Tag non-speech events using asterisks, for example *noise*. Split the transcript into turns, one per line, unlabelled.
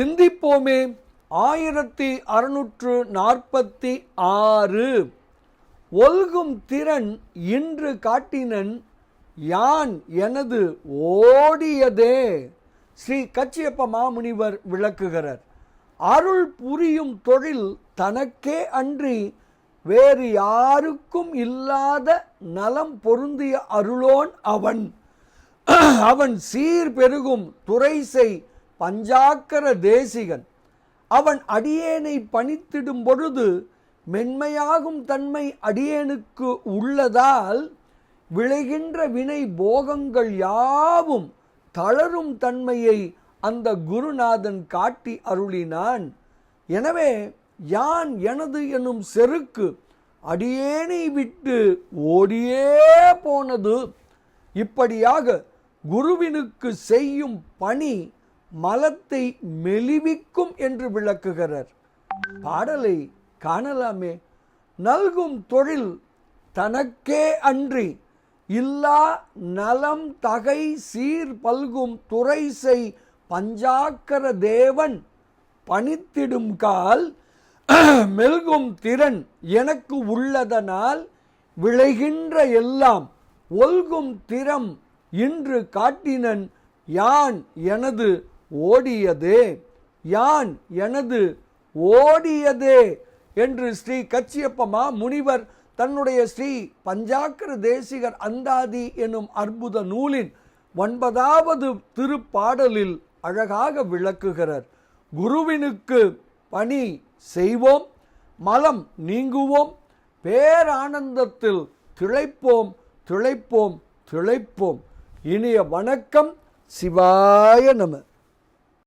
சிந்திப்போமே. ஆயிரத்தி அறுநூற்று நாற்பத்தி ஆறு. ஒல்கும் திறன் இன்று காட்டினன் யான் எனது ஓடியதே. ஸ்ரீ கச்சியப்ப மாமுனிவர் விளக்குகிறார். அருள் புரியும் தொழில் தனக்கே அன்றி வேறு யாருக்கும் இல்லாத நலம் பொருந்திய அருளோன் அவன். *clears throat* அவன் சீர் பெருகும் துரைசை பஞ்சாக்கர தேசிகன். அவன் அடியேனை பணித்திடும் பொழுது மென்மையாகும் தன்மை அடியேனுக்கு உள்ளதால் விளைகின்ற வினை போகங்கள் யாவும் தளரும் தன்மையை அந்த குருநாதன் காட்டி அருளினான். எனவே யான் எனது எனும் செருக்கு அடியேனை விட்டு ஓடியே போனது. இப்படியாக குருவினுக்கு செய்யும் பணி மலத்தை மெலிவிக்கும் என்று விளக்குகிறார். பாடலை காணலாமே. நல்கும் தொழில் தனக்கே அன்றி இல்லா நலம் தகை சீர் பல்கும் துறைசை பஞ்சாக்கர தேவன் பணித்திடும் கால் மெல்கும் திறன் எனக்கு உள்ளதனால் விளைகின்ற எல்லாம் ஒல்கும் திறம் இன்று காட்டினன் யான் எனது ஓடியதே யான் எனது ஓடியதே என்று ஸ்ரீ கச்சியப்பமா முனிவர் தன்னுடைய ஸ்ரீ பஞ்சாக்கர தேசிகர் அந்தாதி எனும் அற்புத நூலின் ஒன்பதாவது திருப்பாடலில் அழகாக விளக்குகிறார். குருவினுக்கு பணி செய்வோம் மலம் நீங்குவோம் பேரானந்தத்தில் திளைப்போம் திளைப்போம் திளைப்போம். இனிய வணக்கம் சிவாய நம.